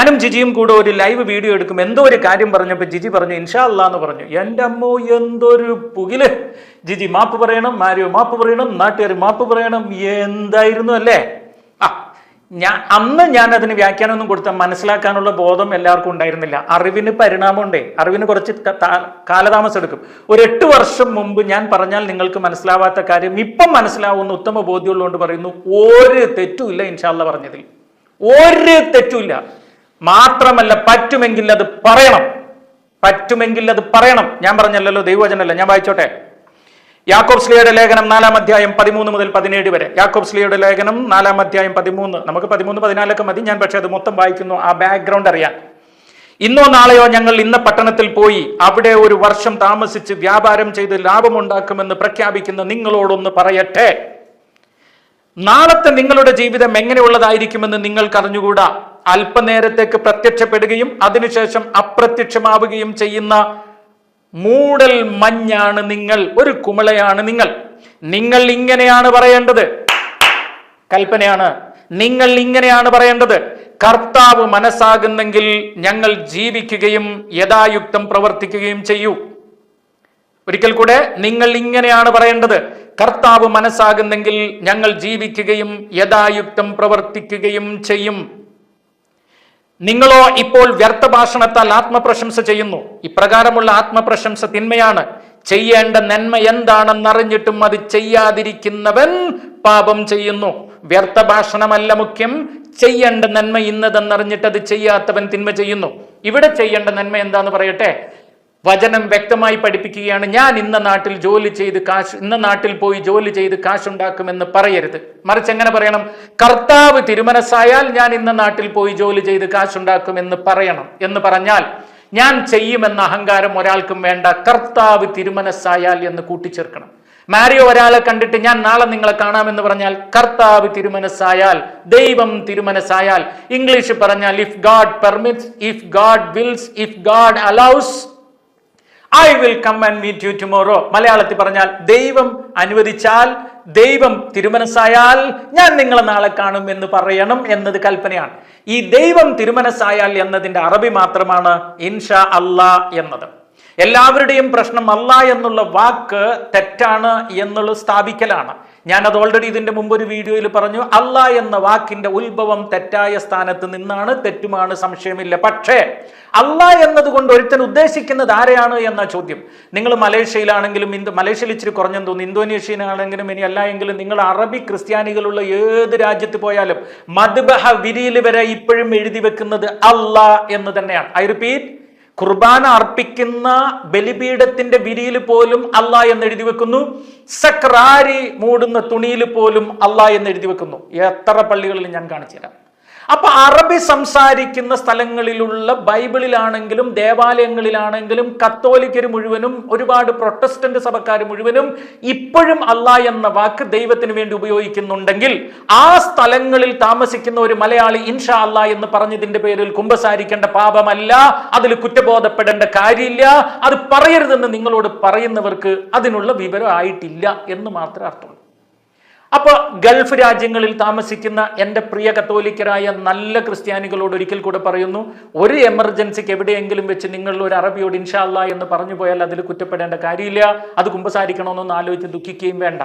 ഞാനും ജിജിയും കൂടെ ഒരു ലൈവ് വീഡിയോ എടുക്കും. എന്തോ ഒരു കാര്യം പറഞ്ഞപ്പോൾ ജിജി പറഞ്ഞു ഇൻഷാ അല്ലാ എന്ന് പറഞ്ഞു. എന്റെ അമ്മോ എന്തൊരു പുകിൽ. ജിജി മാപ്പ് പറയണം മാരിയോ മാപ്പ് പറയണം നാട്ടുകാർ മാപ്പ് പറയണം. എന്തായിരുന്നു അല്ലേ? ആ ഞാൻ അന്ന് ഞാൻ അതിന് വ്യാഖ്യാനമൊന്നും കൊടുത്ത മനസ്സിലാക്കാനുള്ള ബോധം എല്ലാവർക്കും ഉണ്ടായിരുന്നില്ല. അറിവിന് പരിണാമമുണ്ടേ. അറിവിന് കുറച്ച് കാലതാമസം എടുക്കും. ഒരു എട്ട് വർഷം മുമ്പ് ഞാൻ പറഞ്ഞാൽ നിങ്ങൾക്ക് മനസ്സിലാവാത്ത കാര്യം ഇപ്പം മനസ്സിലാവുന്ന ഉത്തമ ബോധ്യമുള്ളതുകൊണ്ട് പറയുന്നു ഒരു തെറ്റുമില്ല ഇൻഷാല്ല പറഞ്ഞതിൽ. ഒരു തെറ്റുമില്ല മാത്രമല്ല പറ്റുമെങ്കിൽ അത് പറയണം. പറ്റുമെങ്കിൽ അത് പറയണം. ഞാൻ പറഞ്ഞല്ലോ ദൈവവചനല്ല ഞാൻ വായിച്ചോട്ടെ. യാക്കോബ് സ്ലിയുടെ ലേഖനം നാലാം അധ്യായം പതിമൂന്ന് മുതൽ പതിനേഴ് വരെ. യാക്കോബ് സ്ലിയുടെ ലേഖനം നാലാം അധ്യായം പതിമൂന്ന്. നമുക്ക് പതിമൂന്ന് പതിനാലൊക്കെ മതി. ഞാൻ പക്ഷെ അത് മൊത്തം വായിക്കുന്നു. ആ ബാക്ക്ഗ്രൗണ്ട് അറിയാൻ. ഇന്നോ നാളെയോ ഞങ്ങൾ ഇന്ന പട്ടണത്തിൽ പോയി അവിടെ ഒരു വർഷം താമസിച്ച് വ്യാപാരം ചെയ്ത് ലാഭമുണ്ടാക്കുമെന്ന് പ്രഖ്യാപിക്കുന്ന നിങ്ങളോടൊന്ന് പറയട്ടെ. നാളത്തെ നിങ്ങളുടെ ജീവിതം എങ്ങനെയുള്ളതായിരിക്കുമെന്ന് നിങ്ങൾക്ക് അറിഞ്ഞുകൂടാ അല്പനേരത്തേക്ക് പ്രത്യക്ഷപ്പെടുകയും അതിനുശേഷം അപ്രത്യക്ഷമാവുകയും ചെയ്യുന്ന മൂടൽ മഞ്ഞാണ് നിങ്ങൾ ഒരു കുമിളയാണ് നിങ്ങൾ. നിങ്ങൾ ഇങ്ങനെയാണ് പറയേണ്ടത്. കൽപ്പനയാണ്. നിങ്ങൾ ഇങ്ങനെയാണ് പറയേണ്ടത്. കർത്താവ് മനസ്സാകുന്നെങ്കിൽ ഞങ്ങൾ ജീവിക്കുകയും യഥായുക്തം പ്രവർത്തിക്കുകയും ചെയ്യൂ. ഒരിക്കൽ കൂടെ നിങ്ങൾ ഇങ്ങനെയാണ് പറയേണ്ടത്. കർത്താവ് മനസ്സാകുന്നെങ്കിൽ ഞങ്ങൾ ജീവിക്കുകയും യഥായുക്തം പ്രവർത്തിക്കുകയും ചെയ്യും. നിങ്ങളോ ഇപ്പോൾ വ്യർത്ഥഭാഷണത്താൽ ആത്മപ്രശംസ ചെയ്യുന്നു. ഇപ്രകാരമുള്ള ആത്മപ്രശംസ തിന്മയാണ്. ചെയ്യേണ്ട നന്മ എന്താണെന്നറിഞ്ഞിട്ടും അത് ചെയ്യാതിരിക്കുന്നവൻ പാപം ചെയ്യുന്നു. വ്യർത്ഥഭാഷണമല്ല മുഖ്യം. ചെയ്യേണ്ട നന്മ ഇന്നതെന്നറിഞ്ഞിട്ട് അത് ചെയ്യാത്തവൻ തിന്മ ചെയ്യുന്നു. ഇവിടെ ചെയ്യേണ്ട നന്മ എന്താന്ന് പറയട്ടെ? വചനം വ്യക്തമായി പഠിപ്പിക്കുകയാണ്. ഞാൻ ഇന്ന നാട്ടിൽ ജോലി ചെയ്ത് കാശ് ഇന്ന നാട്ടിൽ പോയി ജോലി ചെയ്ത് കാശുണ്ടാക്കുമെന്ന് പറയരുത്. മറിച്ച് എങ്ങനെ പറയണം? കർത്താവ് തിരുമനസ്സായാൽ ഞാൻ ഇന്ന നാട്ടിൽ പോയി ജോലി ചെയ്ത് കാശുണ്ടാക്കുമെന്ന് പറയണം എന്ന് പറഞ്ഞാൽ ഞാൻ ചെയ്യുമെന്ന അഹങ്കാരം ഒരാൾക്കും വേണ്ട. കർത്താവ് തിരുമനസ്സായാൽ എന്ന് കൂട്ടിച്ചേർക്കണം. മാരിയോ ഒരാളെ കണ്ടിട്ട് ഞാൻ നാളെ നിങ്ങളെ കാണാമെന്ന് പറഞ്ഞാൽ കർത്താവ് തിരുമനസ്സായാൽ ദൈവം തിരുമനസ്സായാൽ ഇംഗ്ലീഷ് പറഞ്ഞാൽ if God permits if God wills if God allows I will come and meet you tomorrow മലയാളത്തിൽ പറഞ്ഞാൽ ദൈവം അനുവദിച്ചാൽ ദൈവം തിരുമനസ്സായാൽ ഞാൻ നിങ്ങളെ നാളെ കാണും എന്ന് പറയണം എന്നത് കൽപ്പനയാണ്. ഈ ദൈവം തിരുമനസ്സായാൽ എന്നതിന്റെ അറബി മാത്രമാണ് ഇൻഷാ അല്ലാ എന്നത്. എല്ലാവരുടെയും പ്രശ്നം അല്ല എന്നുള്ള വാക്ക് തെറ്റാണ് എന്നുള്ള സ്ഥാപിക്കലാണ്. ഞാനത് ഓൾറെഡി ഇതിന്റെ മുമ്പ് ഒരു വീഡിയോയിൽ പറഞ്ഞു അല്ല എന്ന വാക്കിന്റെ ഉത്ഭവം തെറ്റായ സ്ഥാനത്ത് നിന്നാണ് തെറ്റുമാണ് സംശയമില്ല. പക്ഷേ അല്ല എന്നതുകൊണ്ട് ഒരുത്തൻ ഉദ്ദേശിക്കുന്നത് ആരെയാണ്? എന്ന ചോദ്യം. നിങ്ങൾ മലേഷ്യയിലാണെങ്കിലും ഇന്ത് മലേഷ്യയിൽ ഇച്ചിരി കുറഞ്ഞെന്ന് തോന്നുന്നു. ഇന്തോനേഷ്യയിലാണെങ്കിലും ഇനി അല്ല എങ്കിലും നിങ്ങൾ അറബി ക്രിസ്ത്യാനികളുള്ള ഏത് രാജ്യത്ത് പോയാലും മദ്ബഹ വിരിയിൽ വരെ ഇപ്പോഴും എഴുതി വെക്കുന്നത് അല്ല എന്ന് തന്നെയാണ്. ഐ റിപ്പീറ്റ് കുർബാന അർപ്പിക്കുന്ന ബലിപീഠത്തിന്റെ വിരിയിൽ പോലും അല്ല എന്ന് എഴുതി വെക്കുന്നു. സക്രാരി മൂടുന്ന തുണിയിൽ പോലും അല്ല എന്ന് എഴുതി വെക്കുന്നു. എത്ര പള്ളികളിൽ ഞാൻ കാണിച്ചു തരാം അപ്പൊ അറബി സംസാരിക്കുന്ന സ്ഥലങ്ങളിലുള്ള ബൈബിളിലാണെങ്കിലും ദേവാലയങ്ങളിലാണെങ്കിലും കത്തോലിക്കർ മുഴുവനും ഒരുപാട് പ്രൊട്ടസ്റ്റന്റ് സഭക്കാർ മുഴുവനും ഇപ്പോഴും അല്ല എന്ന വാക്ക് ദൈവത്തിന് വേണ്ടി ഉപയോഗിക്കുന്നുണ്ടെങ്കിൽ ആ സ്ഥലങ്ങളിൽ താമസിക്കുന്ന ഒരു മലയാളി ഇൻഷാ അല്ല എന്ന് പറഞ്ഞതിന്റെ പേരിൽ കുമ്പസാരിക്കേണ്ട പാപമല്ല അതിൽ കുറ്റബോധപ്പെടേണ്ട കാര്യമില്ല അത് പറയരുതെന്ന് നിങ്ങളോട് പറയുന്നവർക്ക് അതിനുള്ള വിവരം ആയിട്ടില്ല എന്ന് മാത്രമേ അർത്ഥമുള്ളൂ. അപ്പോൾ ഗൾഫ് രാജ്യങ്ങളിൽ താമസിക്കുന്ന എന്റെ പ്രിയ കത്തോലിക്കരായ നല്ല ക്രിസ്ത്യാനികളോട് ഒരിക്കൽ കൂടെ പറയുന്നു ഒരു എമർജൻസിക്ക് എവിടെയെങ്കിലും വെച്ച് നിങ്ങൾ ഒരു അറബിയോട് ഇൻഷാല്ല എന്ന് പറഞ്ഞു പോയാൽ അതിൽ കുറ്റപ്പെടേണ്ട കാര്യമില്ല. അത് കുമ്പസാരിക്കണമെന്നൊന്നും ആലോചിച്ച് ദുഃഖിക്കുകയും വേണ്ട.